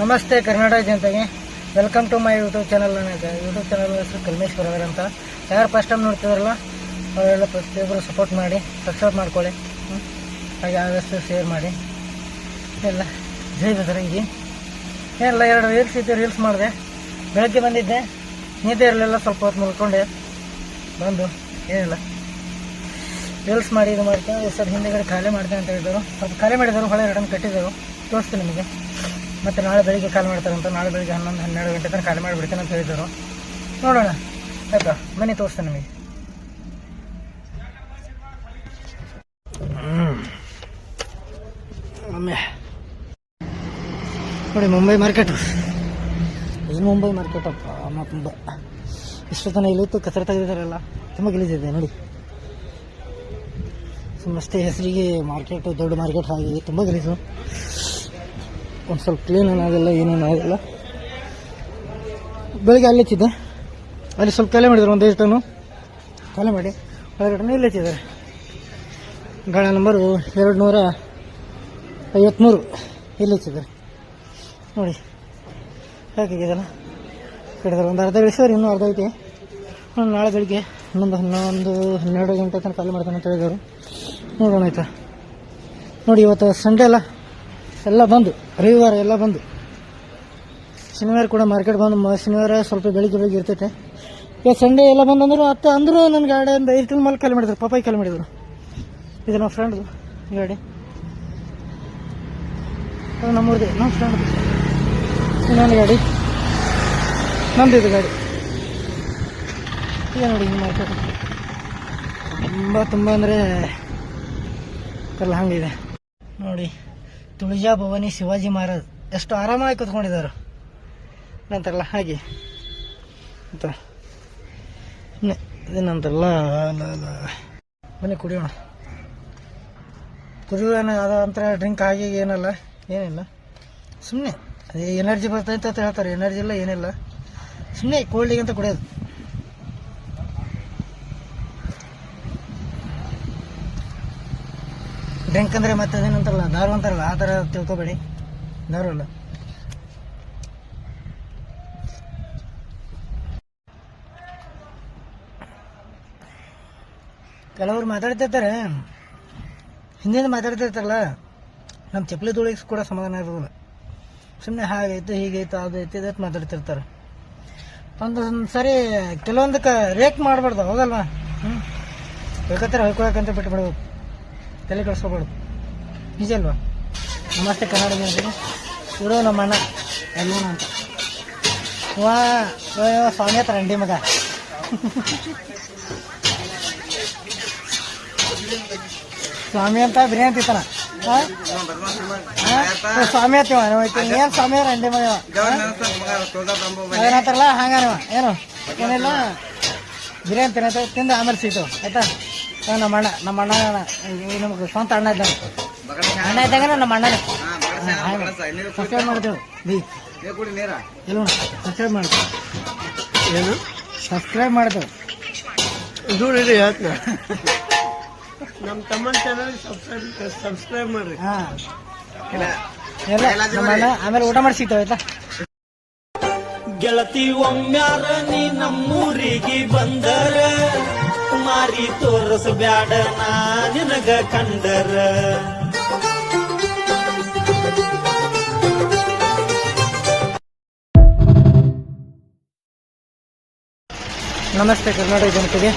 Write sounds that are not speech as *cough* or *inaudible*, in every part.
ನಮಸ್ತೆ ಕರ್ನಾಟಕ ಜನತೆಗೆ. Welcome to my YouTube channel ನನಗೆ ಯೂಟ್ಯೂಬ್ ಚಾನಲ್ ಹೆಸರು ಕಲ್ಮೇಶ್ವರ ಅವರ ಯಾರು ಫಸ್ಟ್ ಟೈಮ್ ನೋಡ್ತಿದ್ರಲ್ಲ, ಅವರೆಲ್ಲ ಪ್ರತಿಯೊಬ್ಬರು ಸಪೋರ್ಟ್ ಮಾಡಿ ಸಬ್ಸ್ಕ್ರೈಬ್ ಮಾಡ್ಕೊಳ್ಳಿ. ಹಾಗೆ ಆದಷ್ಟು ಶೇರ್ ಮಾಡಿ. ಎಲ್ಲ ಜೈ ಬದರಂಗಿ ಏನಿಲ್ಲ ಎರಡು ರೀಲ್ಸ್ ಇದ್ದೆ ರೀಲ್ಸ್ ಮಾಡಿದೆ. ಬೆಳಗ್ಗೆ ಬಂದಿದ್ದೆ. ನಿದ್ದೆ ಇರಲಿಲ್ಲ, ಸ್ವಲ್ಪ ಹೊತ್ತು ಮುಲ್ಕೊಂಡೆ. ಬಂದು, ಏನಿಲ್ಲ. ರೀಲ್ಸ್ ಮಾಡಿ, ಇದು ಮಾಡ್ತಾ ಸರ್ ಹಿಂದೆಗಡೆ ಖಾಲಿ ಮಾಡಿದೆ ಅಂತ ಹೇಳಿದರು. ಸ್ವಲ್ಪ ಖಾಲಿ ಮಾಡಿದರು, ಹೊಳೆ ಎರಡನ್ನು ಕಟ್ಟಿದರು ತೋರಿಸ್ತೀನಿ ನಿಮಗೆ. ಮತ್ತು ನಾಳೆ ಬೆಳಿಗ್ಗೆ ಕಾಲ್ ಮಾಡ್ತಾರಂತ ನಾಳೆ ಬೆಳಿಗ್ಗೆ ಹನ್ನೊಂದು, ಹನ್ನೆರಡು ಗಂಟೆ ತನಕ ಕಾಲ್ ಮಾಡಿಬಿಡ್ತೇನೆ ಅಂತ ಹೇಳಿದರು. ನೋಡೋಣ. ಆಯ್ತಾ? ಮನೆ ತೋರಿಸ್ತೇನೆ ನಿಮಗೆ. ನೋಡಿ, ಮುಂಬೈ ಮಾರ್ಕೆಟು ಏನು ಮುಂಬೈ ಮಾರ್ಕೆಟಪ್ಪ ಅಮ್ಮ ತುಂಬ. ಇಷ್ಟು ತನಕ ಇಲ್ಲಿತ್ತು ಕಸರ ತೆಗೆದಿದ್ದಾರಲ್ಲ, ತುಂಬ ಗಲೀಜಿದೆ ನೋಡಿ. ಸುಮ್ಮಷ್ಟೇ ಹೆಸರಿಗೆ ಮಾರ್ಕೆಟು ದೊಡ್ಡ ಮಾರ್ಕೆಟ್ ಆಗಿದೆ ತುಂಬ ಗಲೀಜು ಒಂದು ಸ್ವಲ್ಪ ಕ್ಲೀನ್ ಏನಾಗಲ್ಲ ಏನೇನು ಆಗಿಲ್ಲ. ಬೆಳಿಗ್ಗೆ ಅಲ್ಲಿ ಹಚ್ಚಿದ್ದೆ. ಅಲ್ಲಿ ಸ್ವಲ್ಪ ಖಾಲಿ ಮಾಡಿದ್ರು ಒಂದು ಟನ್ನು. ಖಾಲಿ ಮಾಡಿ ಒಳಗಡೆ ಇಲ್ಲಿ ಹಚ್ಚಿದ್ದಾರೆ ಗಾಳ ನಂಬರು ಎರಡು ನೂರ ಐವತ್ತ್ಮೂರು ಇಲ್ಲಿ ಹಚ್ಚಿದ್ದಾರೆ ನೋಡಿ ಹೇಗಿದೆಯಲ್ಲ ಕಡಿದಾರೆ ಒಂದು ಅರ್ಧ ಇಳಿಸಿದ್ರೆ ಇನ್ನೂ ಅರ್ಧ ಐತಿ. ನಾಳೆ ಬೆಳಿಗ್ಗೆ ಹನ್ನೊಂದು ಹನ್ನೊಂದು, ಹನ್ನೆರಡು ಗಂಟೆ ತನಕ ಖಾಲಿ ಮಾಡ್ತಾನೆ ಅಂತ ಹೇಳಿದವರು ನೋಡೋಣ ಆಯ್ತಾ? ನೋಡಿ, ಇವತ್ತು ಸಂಡೇ ಅಲ್ಲ. ಎಲ್ಲ ಬಂದು, ರವಿವಾರ ಎಲ್ಲ ಬಂದು. ಶನಿವಾರ ಕೂಡ ಮಾರ್ಕೆಟ್ ಬಂದು ಶನಿವಾರ ಸ್ವಲ್ಪ ಬೆಳಿಗ್ಗೆ ಬೆಳಿಗ್ಗೆ ಇರ್ತೈತೆ. ಈಗ ಸಂಡೇ ಎಲ್ಲ ಬಂದು ಅಂದರು, ಅತ್ತ ಅಂದರೂ ನನ್ನ ಗಾಡಿಯಿಂದ ತಿಂಗಳು ಮೇಲೆ ಕಾಲು ಮಾಡಿದ್ರು, ಪಪ್ಪಾಯಿ ಕಾಲು ಮಾಡಿದ್ರು. ಇದು ನಮ್ಮ ಫ್ರೆಂಡ್ದು ಗಾಡಿ. ನಮ್ಮೂರ್ದು, ನಮ್ಮ ಫ್ರೆಂಡ್ ಇನ್ನೊಂದು ಗಾಡಿ. ನಮ್ದು ಇದು ಗಾಡಿ. ಈಗ ನೋಡಿ ಹಿಂಗೆ ಮಾರ್ಕೆಟ್ ತುಂಬ ತುಂಬ ಅಂದರೆ, ಎಲ್ಲ ಹಂಗಿದೆ. ನೋಡಿ. ತುಳಜಾ ಭವಾನಿ ಶಿವಾಜಿ ಮಹಾರಾಜ್ ಎಷ್ಟು ಆರಾಮಾಗಿ ಕೂತ್ಕೊಂಡಿದ್ದಾರೆ. ನಂತರಲ್ಲ, ಹಾಗೆ. ಅಂತ. ಅಲ್ಲ ಬನ್ನಿ, ಕುಡಿಯೋಣ. ಕುಡಿಯೋಣ ಅದಂತರ ಡ್ರಿಂಕ್ ಆಗಿ ಏನಲ್ಲ, ಏನಿಲ್ಲ. ಸುಮ್ಮನೆ ಅದೇ ಎನರ್ಜಿ ಬರ್ತೈತೆ ಅಂತ ಹೇಳ್ತಾರೆ. ಎನರ್ಜಿ ಇಲ್ಲ, ಏನಿಲ್ಲ. ಸುಮ್ಮನೆ ಕೋಲ್ಡಿಗೆ ಅಂತ ಕುಡಿಯೋದು. ಡ್ರಿಂಕ್ ಅಂದರೆ ಮತ್ತೆ ಅದೇನಂತಾರಲ್ಲ, ದಾರು ಅಂತಾರಲ್ಲ, ಆ ಥರ ತಿಳ್ಕೊಬೇಡಿ. ದಾರು ಅಲ್ಲ. ಕೆಲವರು ಮಾತಾಡ್ತಿರ್ತಾರೆ ಹಿಂದಿನ ಮಾತಾಡ್ತಿರ್ತಾರಲ್ಲ ನಮ್ಮ ಚಪ್ಪಲಿ ಕೂಡ ಸಮಾಧಾನ ಇರೋದಿಲ್ಲ. ಸುಮ್ಮನೆ ಹಾಗೈತೆ ಅದು ಐತೆ ಇದೈತೆ ಮಾತಾಡ್ತಿರ್ತಾರೆ ಒಂದು ಸರಿ ಕೆಲವೊಂದಕ್ಕೆ ರೇಕ್ ಮಾಡಬಾರ್ದು ಹೌದಲ್ವಾ ಹ್ಞೂ ಬೇಕಾದ್ರೆ ಹೊಯ್ಕೊಳಕಂತ ಬಿಟ್ಟು ಬಿಡ್ಬೇಕು ತಲೆ ಕೆಡಿಸ್ಕೋಬಾರ್ದು. ನಿಜ ಅಲ್ವಾ ನಮಸ್ತೆ ಕನ್ನಡ ಜನತೆಗೆ. ಇವರು ನಮ್ಮ ಅಣ್ಣ ಅಲ್ಲೂನ ಅಂತ. ವಾ ಸ್ವಾಮಿ ಹತ್ರ ಅಂಡಿ ಮಗ. ಸ್ವಾಮಿ ಅಂತ ಬಿರಿಯಾನಿ ತಿಂತಾನ? ಸ್ವಾಮಿ ಅಂತೀವ ಏನು ಸ್ವಾಮಿ ಅವ್ರ ಅಂಡಿ ಮಗ. ಏನಂತಾರಲ್ಲ ಹಂಗ ನೀವು ಏನು? ಏನಿಲ್ಲ. ಬಿರಿಯಾನಿ ತಿನ್ನ ತಿಂದು ಆಮೇಲೆ ಸಿಗ್ತಾವ ಆಯ್ತಾ? ನಮ್ಮ ಅಣ್ಣ ನಮ್ಮ ಅಣ್ಣ ನಮ್ಗೆ ಸ್ವಂತ ಅಣ್ಣ ಇದ್ದಾನೆ. ಅಣ್ಣ ಇದ್ದಾಗ ನಮ್ಮ ಅಣ್ಣನೇ. ಸಬ್ಸ್ಕ್ರೈಬ್ ಮಾಡ್ತೇವೆ ಬಿ. ಇಲ್ಲ ಸಬ್ಸ್ಕ್ರೈಬ್ ಮಾಡ್ತೇವೆ ಏನು? ಸಬ್ಸ್ಕ್ರೈಬ್ ಮಾಡ್ತೇವೆ ದೂರ ಇಡಿ ಯಾಕೆ? ನಮ್ಮ ತಮ್ಮನ ಚಾನಲ್ ಸಬ್ಸ್ಕ್ರೈಬ್ ಸಬ್ಸ್ಕ್ರೈಬ್ ಮಾಡ್ರಿ. ಹಾಂ. ಎಲ್ಲ ನಮ್ಮ ಅಣ್ಣ ಆಮೇಲೆ ಊಟ ಮಾಡಿ ಸಿಗ್ತಾವೆ ಆಯ್ತಾ? ಗೆಳತಿ ಒಮ್ಮ್ಯಾರ ನೀ ನಮ್ಮೂರಿಗೆ ಬಂದರ? ಮಾರಿ ತೋರಸ ಬ್ಯಾಡ ನಾ ನಿನಗ ಕಂಡರ? ನಮಸ್ತೆ ಕರ್ನಾಟಕ ಜನತೆಗೆ.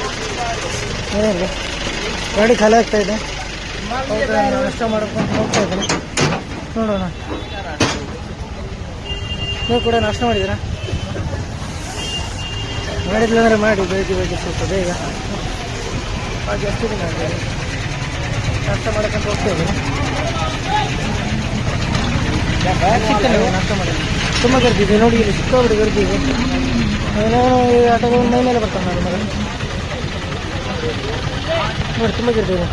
ಏನಿಲ್ಲ, ಗಾಡಿ ಖಾಲಿ ಆಗ್ತಾ ಇದೆ. ನಾಷ್ಟ ಮಾಡ್ಕೊಂಡು ಹೋಗ್ತಾ ಇದ್ದೀನಿ. ನೋಡೋಣ. ನೀವು ಕೂಡ ನಾಷ್ಟ ಮಾಡಿದ್ದೀರಾ? ಮಾಡಿದ್ಲಂದ್ರೆ ಮಾಡಿ ಬೆಳಿಗ್ಗೆ ಬೆಳಿಗ್ಗೆ ಸ್ವಲ್ಪ ಬೇಗ. ಹಾಗೆ ಎಷ್ಟು ದಿನ ನಷ್ಟ ನಾಷ್ಟ ಮಾಡಕ್ಕಂತ ಹೋಗ್ತಾ ಇದ್ದೀನಿ ಸಿಗ್ತಾನೆ ನಾಷ್ಟ ಮಾಡಿ ತುಂಬ ಗರ್ದಿದೆ ನೋಡಿ ಇಲ್ಲಿ ಸಿಕ್ಕಾಬಿಟ್ಟು ಗರ್ದಿ ಇದೆ ಏನೇನೋ ಈ ಆಟೋಗಳು ಮೈ ಮೇಲೆ ಬರ್ತಾನೆ ನೋಡಿ ಮಗ ನೋಡಿ, ತುಂಬ ಗರ್ಜಿ ಇದೆ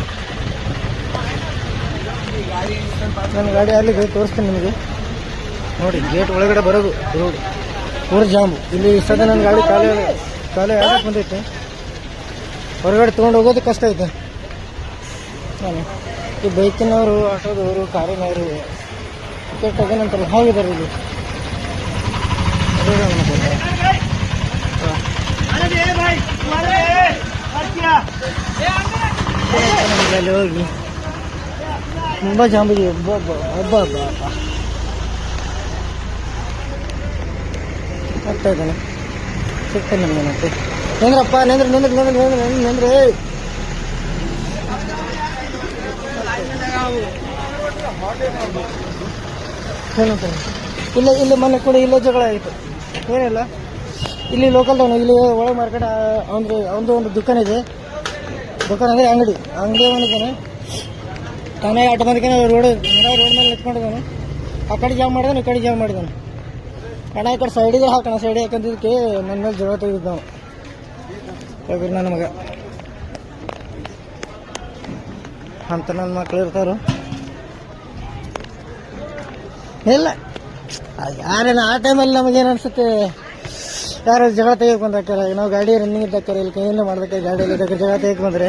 ನನ್ನ ಗಾಡಿ ಅಲ್ಲಿ ತೋರಿಸ್ತೀನಿ ನಿಮಗೆ. ನೋಡಿ, ಗೇಟ್ ಒಳಗಡೆ ಬರೋದು, ರೋಡ್. ಊರು ಜಾಮು. ಇಲ್ಲಿ ಸದ್ಯ ನನ್ನ ಗಾಡಿ ಖಾಲಿ ಖಾಲಿ ಆಗಕ್ಕೆ ಬಂದೈತೆ. ಹೊರಗಡೆ ತೊಗೊಂಡು ಹೋಗೋದು ಕಷ್ಟ ಐತೆ. ಈ ಬೈಕಿನವರು, ಆಟೋದವರು, ಕಾರಿನವರು, ಟಿಕೆಟ್ ತಗೊಂಡಂತಾರಲ್ಲ ಹೋಗಿದ್ದಾರೆ ಇಲ್ಲಿ. ಹೋಗಿ. ತುಂಬ ಜಾಂಬಿಗೆ ಒಬ್ಬ ಒಬ್ಬ ಹಬ್ಬ ಆಗ್ತಾ ಇದ್ದಾನೆ. ಸಿಗ್ತಾನೆ ನನಗೆ ಮತ್ತೆ ನಿಂದ್ರಪ್ಪ, ನಿಂದ್ರ ನಿಂದ್ರ ನಿಂದ್ರ ನಿಂದ್ರ, ನಿಂದ್ರೆ ಏನಂತಾರೆ ಇಲ್ಲ, ಇಲ್ಲಿ ಮೊನ್ನೆ ಕೂಡ ಇಲ್ಲೇ ಜಗಳ ಆಯಿತು. ಏನಿಲ್ಲ. ಇಲ್ಲಿ ಲೋಕಲ್ದವನು ಇಲ್ಲಿ ಒಳಗೆ ಮಾರ್ಕೆಟ್ ಅಂದ್ರೆ ಅವನದು ಒಂದು ದುಕಾನ್ ಇದೆ. ದುಕಾನ್ ಅಂದರೆ ಅಂಗಡಿ. ಅಂಗಡಿ ಅವನಿದ್ದಾನೆ ತಾನೇ ಆಟೋ ಮಂದಿಗೆ ರೋಡ್ ರೋಡ್ ಮೇಲೆ ನಿಂತ್ಕೊಂಡಿದ್ದಾನೆ. ಆ ಕಡೆ ಜಾಮ್ ಮಾಡಿದಾನೆ, ಈ ಕಡೆ ಜಾಮ್ ಮಾಡಿದಾನೆ. ಅಣ್ಣ ಈ ಕಡೆ ಸೈಡಿಗೆ ಹಾಕೋಣ ಸೈಡ್ ಯಾಕಂದಿದ್ದಕ್ಕೆ ನನ್ನ ಮೇಲೆ ಜಗಳ ತೆಗೆದಿದ್ದಾವ ನಾವು ನನ್ನ ಮಗ ಅಂತ ನನ್ನ ಮಕ್ಳು ಇರ್ತಾರು. ಇಲ್ಲ. ಯಾರೇನು ಆ ಟೈಮಲ್ಲಿ ನಮಗೇನು ಅನಿಸುತ್ತೆ? ಯಾರು ಜಗಳ ತೆಗಿಯಕ್ಕೆ ಈಗ ನಾವು ಗಾಡಿ ರನ್ನಿಂಗ್ ಇದ್ದಕ್ಕಾರ ಇಲ್ಲಿ ಕೈಯಿಂದ ಮಾಡ್ದಕ್ಕೆ ಗಾಡಿಯಲ್ಲಿ ಇದ್ದಕ್ಕೆ ಜಗಳ ತೆಗಿಯಕ್ಕೆ ಬಂದ್ರೆ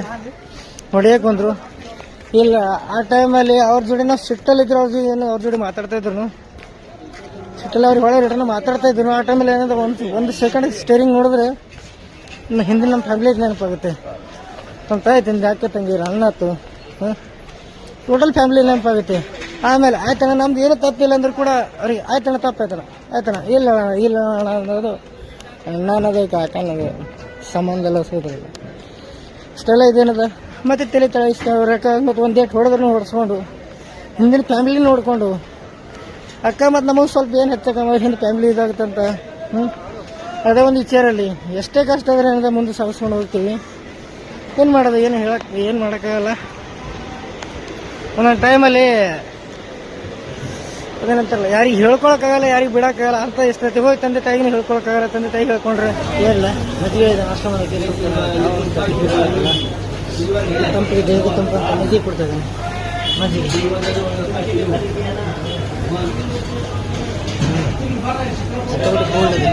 ಹೊಡಿಯಕ್ಕೆ ಬಂದರು. ಇಲ್ಲ, ಆ ಟೈಮಲ್ಲಿ ಅವ್ರ ಜೋಡಿ ನಾವು ಸಿಟ್ಟಲ್ಲಿದ್ರು ಅವ್ರ ಜೋಡಿ ಏನು ಅವ್ರ ಜೋಡಿ ಮಾತಾಡ್ತಾ ಇದ್ರು ಸಿಟ್ಟಲ್ಲಿ ಅವ್ರಿಗೆ ಹೊಳೆ ರಿಟರ್ನ್ ಮಾತಾಡ್ತಾ ಇದ್ರು. ಆ ಟೈಮಲ್ಲಿ ಏನಂದ್ರೆ ಒಂದು ಒಂದು ಸೆಕೆಂಡ್ ಸ್ಟೇರಿಂಗ್ ನೋಡಿದ್ರೆ ನಮ್ಮ ಹಿಂದಿನ ನಮ್ಮ ಫ್ಯಾಮಿಲಿ ನೆನಪಾಗುತ್ತೆ. ನಮ್ಮ ತಾಯಿ ತಂದೆ, ಅಕ್ಕ ತಂಗಿರು ಅಣ್ಣ ಆತು ಹಾಂ? ಟೋಟಲ್ ಫ್ಯಾಮಿಲಿ ನೆನಪಾಗುತ್ತೆ. ಆಮೇಲೆ ಆಯ್ತಣ್ಣ, ನಮ್ದು ಏನೂ ತಪ್ಪಿಲ್ಲ ಅಂದ್ರೆ ಕೂಡ ಅವ್ರಿಗೆ ಆಯ್ತಣ್ಣ ತಪ್ಪಾಯ್ತಣ್ಣ ಆಯ್ತಣ್ಣ, ಇಲ್ಲ ಇಲ್ಲ ಅಣ್ಣ ಅನ್ನೋದು ಅಣ್ಣನದು ಕಾಕ ಅನ್ನೋದು ಸಂಬಂಧ ಎಲ್ಲ ಸೋದ್ರ ಇಷ್ಟೆಲ್ಲ ಇದೇನದ? ಮತ್ತೆ ತಲೆ ತಳಿಸ್ಕೊಂಡ್ರಕ್ಕ ಮತ್ತು ಒಂದೇಟ್ ಹೊಡೆದ್ರು ಹೊಡೆಸ್ಕೊಂಡು ಹಿಂದಿನ ಫ್ಯಾಮಿಲಿ ನೋಡಿಕೊಂಡು ಅಕ್ಕ, ಮತ್ತು ನಮಗೆ ಸ್ವಲ್ಪ ಏನು ಹೆಚ್ಚಕ್ಕ ಹಿಂದೆ ಫ್ಯಾಮಿಲಿ ಇದಾಗುತ್ತಂತ ಹ್ಞೂ ಅದೇ ಒಂದು ವಿಚಾರಲ್ಲಿ, ಎಷ್ಟೇ ಕಷ್ಟ ಆದರೆ ಏನದ ಮುಂದೆ ಸಾಗಿಸ್ಕೊಂಡು ಹೋಗ್ತೀವಿ. ಏನು ಮಾಡೋದು, ಏನು ಹೇಳಕ್ಕೆ ಏನು ಮಾಡೋಕ್ಕಾಗಲ್ಲ. ಒಂದೊಂದು ಟೈಮಲ್ಲಿ ಅದೇನಂತಾರಲ್ಲ, ಯಾರಿಗೆ ಹೇಳ್ಕೊಳಕ್ಕಾಗಲ್ಲ, ಯಾರಿಗೆ ಬಿಡೋಕ್ಕಾಗಲ್ಲ, ಅಂತ ಎಷ್ಟು ಹೋಗಿ ತಂದೆ ತಾಯಿಗೆ ಹೇಳ್ಕೊಳಕ್ಕಾಗಲ್ಲ, ತಂದೆ ತಾಯಿಗೆ ಹೇಳ್ಕೊಂಡ್ರೆ. ಏನಿಲ್ಲ, ಮದುವೆ ಇದೆ ಮಾಡೋಕ್ಕೆ ತಂಪಿಗೆ ದೇಹಕ್ಕೆ ತಂಪು ಮಜ್ಜಿಗೆ ಕೊಡ್ತಾ ಇದ್ದಾನೆ ಮಜ್ಜಿಗೆ ಸಿಕ್ಕಾಪಟ್ಟೆ cold ಇದೆ.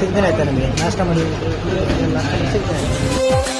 ಸಿಗ್ದೇನೆ ಆಯ್ತಾ ನಮಗೆ ನಾಷ್ಟ ಮಾಡಿ ಸಿಗ್ತೇನೆ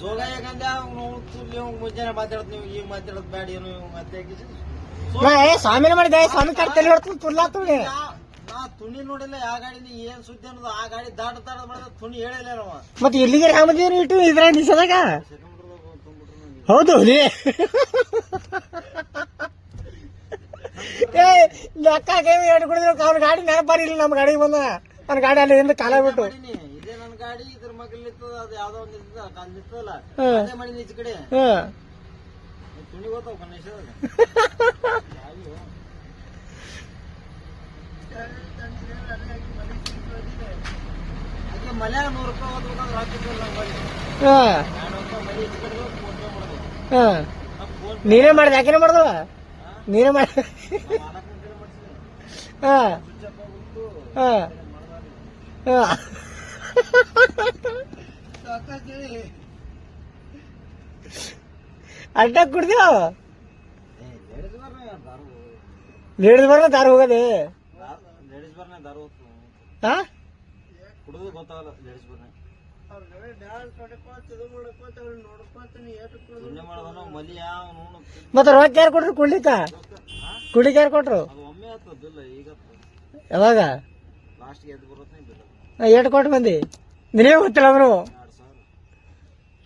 ಜೋಗ ನೋವು ತುಳ್ಳಿ ಮುಂಜಾನೆ ಮಾತಾಡ್ತ ನೀವು ಈಗ ಮಾತಾಡೋದು ಬೇಡ ಏನು ಮತ್ತೆ ಸ್ವಾಮಿನ ಮಾಡಿದೆ ಸ್ವಾಮಿ ಕರ್ತಲ್ಲಿ ಹೊಡ್ತು ತುರ್ಲಾ ತುಳಿ ನಾ ತುಣಿ ನೋಡಿಲ್ಲ ಆ ಗಾಡಿ ಏನ್ ಸುದ್ದಿ ಅನ್ನೋದು ಆ ಗಾಡಿ ದಾಟ ದಾಟ ಮಾಡಿದ್ರೆ ತುಣಿ ಹೇಳಿಲ್ಲ ಅವ. ಮತ್ತೆ ಇಲ್ಲಿಗೆ ರಾಮದೇವ್ರು ಇಟ್ಟು ಇದ್ರ ನಿಸದಾಗ ಹೌದು ಹುಲಿ ಏ ಲೆಕ್ಕ ಎರಡು ಕುಡಿದ್ರು ಅವ್ನ ಗಾಡಿ ನೆನಪಾರಿಲ್ಲ ನಮ್ಮ ಗಾಡಿ ಬಂದ. ಅವ್ನ ಗಾಡಿ ಅಲ್ಲಿ ಹಿಂದೆ ಕಾಲ ಬಿಟ್ಟು. ಇದೇ ನನ್ನ ಗಾಡಿ ಇದ್ರ ಮಗಲ್ ನಿಂತದ ಅದು ಯಾವ್ದೋ ಒಂದು ಹ್ಮ್. ಅದೇ ಕಡೆ? ಹಾ. ತುಣಿ ಗಣೇಶದಾಗ ಮನ್ಯಾಗ ನೂರು ರೂಪಾಯಿ ನಾನು ಮನೆ ಈಚೆ ಕಡೆ ಹೋಗಿ ಫೋನ್ ಪೇ ಮಾಡೋದು. ಹ್ಮ್ ನಾವು ಫೋನ್ ನೀನೇ ಮಾಡ್ದೆ ಯಾಕೆನೇ ಮಾಡ್ದವ ನೀನೇ ಮಾಡ ಮಾಡಕ್ಕೆ ಹ ಹಾ. ಸ್ವಿಚ್ ಆಫ್ ಆಗ್ಬಿಟ್ಟು ಹಾ ಹಾ. *laughs* ಅಡ್ಡ ಕುಡ್ದೇವ ಲೇಡೀಸ್ ಬರ್ನ ದಾರು ಹೋಗದೆ? ಲೇಡೀಸ್ ಬರ್ನ ದಾರು ಹೋಗ್ತು ಹಾ ಕುಡಿದು ಗೊತ್ತಾಗಲ್ಲ ಲೇಡೀಸ್ ಬರ್ನ. ಮತ್ತೆ ರೊಕ್ಕ ಯಾರು ಕೊಟ್ರು ಕುಡ್ಲಿಕ್ಕ? ಕುಡಿಕ ಯಾರು ಕೊಟ್ರು? ಯಾವಾಗ? ಎಷ್ಟು ಕೊಟ್ಟು ಬಂದಿ. ನಿನಗೆ ಗೊತ್ತಿಲ್ಲ ಅವರು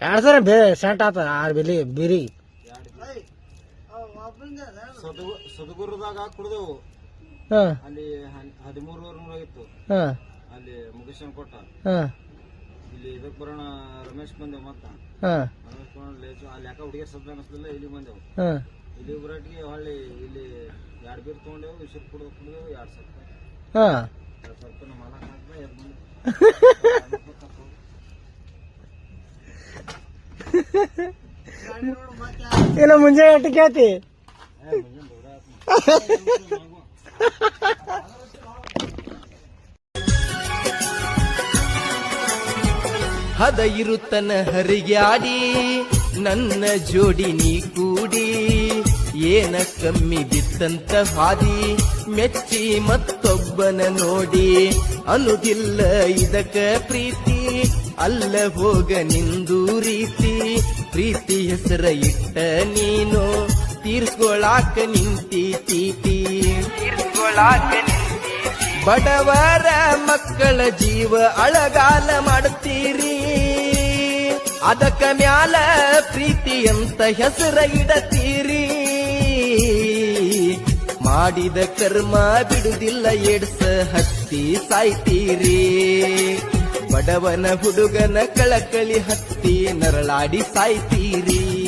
ಎರಡು ಎರಡು ಬೇ ಸೆಂಟ್ ಆತ ಆರು ಬಿಲಿ ಬಿರಿ. ಸದಗುರುದಾಗ ಕುಡ್ದೆವು ಅಲ್ಲಿ ಹದಿಮೂರು ಹದಿಮೂರುವರೆ ನೂರ ಆಗಿತ್ತು ಹಾಂ. ಅಲ್ಲಿ ಮುಗಿಸ್ಕೊಂಡು ಕೊಟ್ಟ ಹಾಂ. ಇಲ್ಲಿ ಇದಕ್ಕೆ ಬರೋಣ ರಮೇಶ್ ಬಂದೆವು ಮತ್ತ ರಮೇಶ್ ಬಂದ ಅಲ್ಲಿ ಯಾಕೆ ಹುಡುಗಿಯರ್ ಸದ್ದ *laughs* ಅನಿಸ್ಲಿಲ್ಲ ಇಲ್ಲಿ ಬಂದೆವು ಹಾಂ. ಇಲ್ಲಿ ಬರೋಟಿಗೆ ಹೊಳ್ಳಿ ಇಲ್ಲಿ ಎರಡು ಬೀರ್ ತೊಗೊಂಡೆವು ಉಸಿರು ಕುಡ್ದು ಕುಡಿದೆವು ಎರಡು ಸಾವಿರ ರೂಪಾಯಿ ಹಾಂ. ನಮ್ಮ ಮಾಲಕ್ ಹಾಕ್ದೆ ಇಲ್ಲ ಮುಂಜಾನೆ ಅಟ್ಟು ಕೇಳ್ತಿ? ಹದ ಇರುತ್ತನ ಹರಿಗ್ಯಾಡಿ ನನ್ನ ಜೋಡಿ ನೀ ಕೂಡಿ, ಏನ ಕಮ್ಮಿ ಬಿತ್ತಂತ ಹಾದಿ, ಮೆಚ್ಚಿ ಮತ್ತೊಬ್ಬನ ನೋಡಿ, ಅನುದಿಲ್ಲ ಇದಕ್ಕ ಪ್ರೀತಿ. ಅಲ್ಲ ಹೋಗ ನಿಂದು ರೀತಿ ಪ್ರೀತಿ ಹೆಸರ ಇಟ್ಟ ನೀನು ತೀರ್ಸ್ಕೊಳಾಕ ನಿಂತಿ ತೀತಿ ತೀರ್ಸ್ಕೊಳಾಕ ಬಡವರ ಮಕ್ಕಳ ಜೀವ ಅಳಗಾಲ ಮಾಡುತ್ತೀರಿ ಅದಕ್ಕ ಮ್ಯಾಲ ಪ್ರೀತಿ ಅಂತ ಹೆಸರ ಇಡತೀರಿ. ಮಾಡಿದ ಕರ್ಮ ಬಿಡುದಿಲ್ಲ ಎಡ್ಸ ಹತ್ತಿ ಸಾಯ್ತೀರಿ. ಬಡವನ ಹುಡುಗನ ಕಳಕಳಿ ಹತ್ತಿ ನರಳಾಡಿ ಸಾಯ್ತೀರಿ.